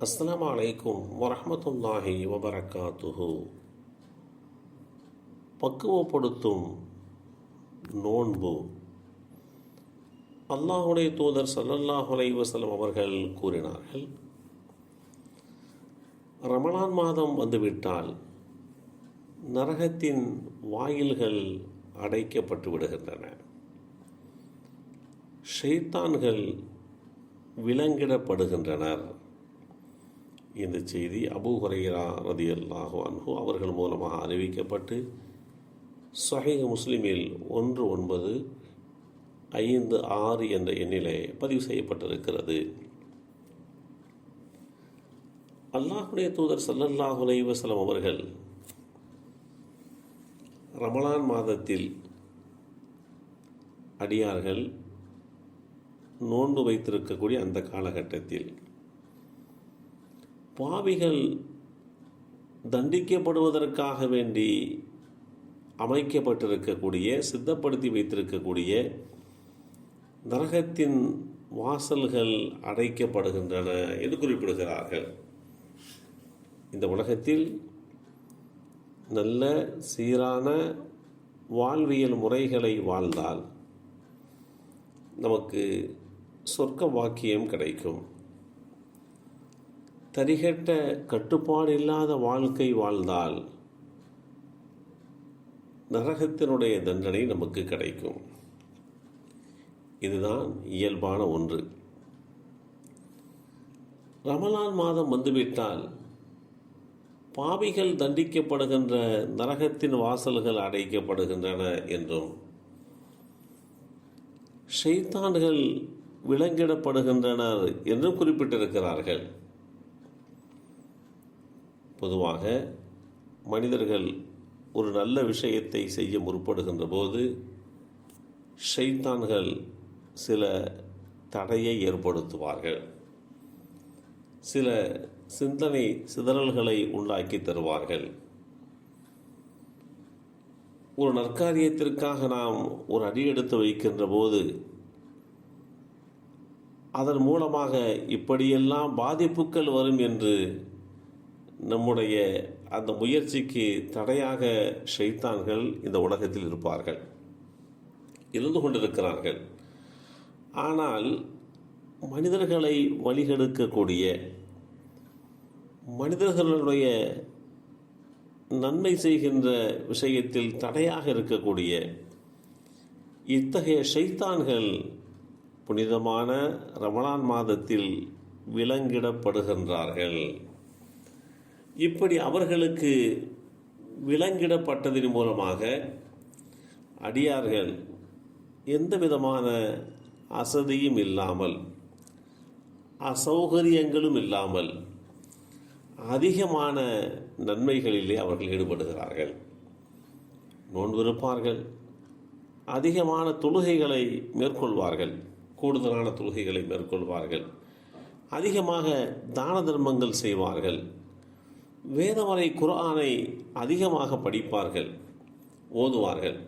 அஸ்லாம் அலைக்கும் வரமத்துல்லாஹி வபரகாத்துஹு. பக்குவப்படுத்தும் நோன்பு. அல்லாஹுடைய தூதர் சல்லல்லாஹ் அலைவசலம் அவர்கள் கூறினார்கள் ரமலான் மாதம் வந்துவிட்டால் நரகத்தின் வாயில்கள் அடைக்கப்பட்டு விடுகின்றன. ஷைத்தான்கள் விலங்கிடப்படுகின்றனர். இந்த செய்தி அபு ஹுரைரா ரதி அல்லாஹு அன்ஹு அவர்கள் மூலமாக அறிவிக்கப்பட்டு சஹீக முஸ்லிமில் ஒன்று ஒன்பது ஐந்து ஆறு என்ற எண்ணிலே பதிவு செய்யப்பட்டிருக்கிறது. அல்லாஹுடைய தூதர் சல்லல்லாஹு அலைஹி அவர்கள் ரமலான் மாதத்தில் அடியார்கள் நோன்பு வைத்திருக்கக்கூடிய அந்த காலகட்டத்தில் பாவிகள் தண்டிக்கப்படுவதற்காக வேண்டி அமைக்கப்பட்டிருக்கக்கூடிய சித்தப்படுத்தி வைத்திருக்கக்கூடிய நரகத்தின் வாசல்கள் அடைக்கப்படுகின்றன என்று குறிப்பிடுகிறார்கள். இந்த உலகத்தில் நல்ல சீரான வாழ்வியல் முறைகளை வாழ்ந்தால் நமக்கு சொர்க்க வாக்கியம் கிடைக்கும். தரிகட்ட கட்டுப்பாடு இல்லாத வாழ்க்கை வாழ்ந்தால் நரகத்தினுடைய தண்டனை நமக்கு கிடைக்கும். இதுதான் இயல்பான ஒன்று. ரமலான் மாதம் வந்துவிட்டால் பாவிகள் தண்டிக்கப்படுகின்ற நரகத்தின் வாசல்கள் அடைக்கப்படுகின்றன என்றும் ஷைத்தான்கள் விலங்கிடப்படுகின்றனர் என்றும் குறிப்பிட்டிருக்கிறார்கள். பொதுவாக மனிதர்கள் ஒரு நல்ல விஷயத்தை செய்ய முற்படுகின்ற போது ஷைத்தான்கள் சில தடையை ஏற்படுத்துவார்கள். சில சிந்தனை சிதறல்களை உண்டாக்கி தருவார்கள். ஒரு நற்காரியத்திற்காக நாம் ஒரு அடி எடுத்து வைக்கின்ற போது அதன் மூலமாக இப்படியெல்லாம் பாதிப்புகள் வரும் என்று நம்முடைய அந்த முயற்சிக்கு தடையாக ஷைத்தான்கள் இந்த உலகத்தில் இருப்பார்கள். இருந்து கொண்டிருக்கிறார்கள். ஆனால் மனிதர்களை வழிகெடுக்கக்கூடிய மனிதர்களுடைய நன்மை செய்கின்ற விஷயத்தில் தடையாக இருக்கக்கூடிய இத்தகைய ஷைத்தான்கள் புனிதமான ரமணான் மாதத்தில் விலங்கிடப்படுகின்றார்கள். இப்படி அவர்களுக்கு விலங்கிடப்பட்டதன் மூலமாக அடியார்கள் எந்த விதமான அசதியும் இல்லாமல் அசௌகரியங்களும் இல்லாமல் அதிகமான நன்மைகளிலே அவர்கள் ஈடுபடுகிறார்கள். நோன்பிருப்பார்கள். அதிகமான தொழுகைகளை மேற்கொள்வார்கள். கூடுதலான தொழுகைகளை மேற்கொள்வார்கள். அதிகமாக தான தர்மங்கள் செய்வார்கள். வேதவரை குரானை அதிகமாக படிப்பார்கள் ஓதுவார்கள்.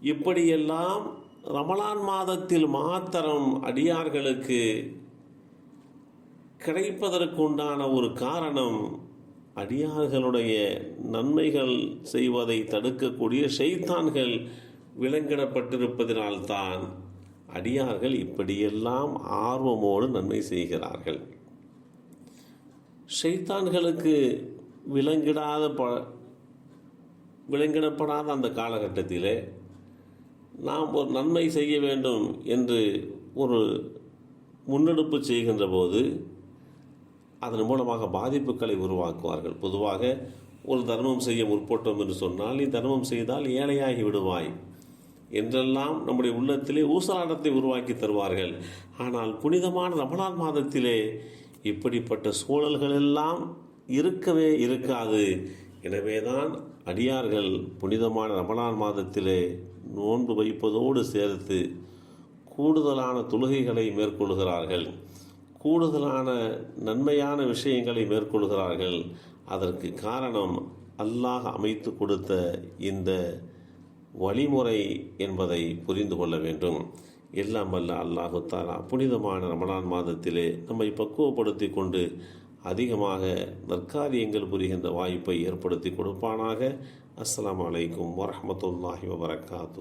இப்படியெல்லாம் ரமலான் மாதத்தில் மாத்திரம் அடியார்களுக்கு கிடைப்பதற்குண்டான ஒரு காரணம் அடியார்களுடைய நன்மைகள் செய்வதை தடுக்கக்கூடிய செய்தான்கள் விலங்கிடப்பட்டிருப்பதினால்தான் அடியார்கள் இப்படியெல்லாம் ஆர்வமோடு நன்மை செய்கிறார்கள். ஷைத்தான்களுக்கு விலங்கிடாத ப விலங்கிடப்படாத அந்த காலகட்டத்திலே நாம் ஒரு நன்மை செய்ய வேண்டும் என்று ஒரு முன்னெடுப்பு செய்கின்ற போது அதன் மூலமாக பாதிப்புகளை உருவாக்குவார்கள். பொதுவாக ஒரு தர்மம் செய்ய முற்பட்டோம் என்று சொன்னால் நீ தர்மம் செய்தால் ஏழையாகி விடுவாய் என்றெல்லாம் நம்முடைய உள்ளத்திலே ஊசலாட்டத்தை உருவாக்கி தருவார்கள். ஆனால் புனிதமான ரமலான் மாதத்திலே இப்படிப்பட்ட சூழல்கள் எல்லாம் இருக்கவே இருக்காது. எனவேதான் அடியார்கள் புனிதமான ரமலான் மாதத்திலே நோன்பு வைப்பதோடு சேர்த்து கூடுதலான தொழுகைகளை மேற்கொள்கிறார்கள். கூடுதலான நன்மையான விஷயங்களை மேற்கொள்கிறார்கள். அதற்கு காரணம் அல்லாஹ் அமைத்து கொடுத்த இந்த வழிமுறை என்பதை புரிந்து கொள்ள வேண்டும். எல்லாம் அல்ல அல்லாஹு தாலா. புனிதமான ரமணான் மாதத்திலே நம்மை பக்குவப்படுத்தி கொண்டு அதிகமாக நற்காரியங்கள் புரிகின்ற வாய்ப்பை ஏற்படுத்தி கொடுப்பானாக. அஸ்லாம் அலைக்கும் வரமத்துல்லாஹி வபரகாத்து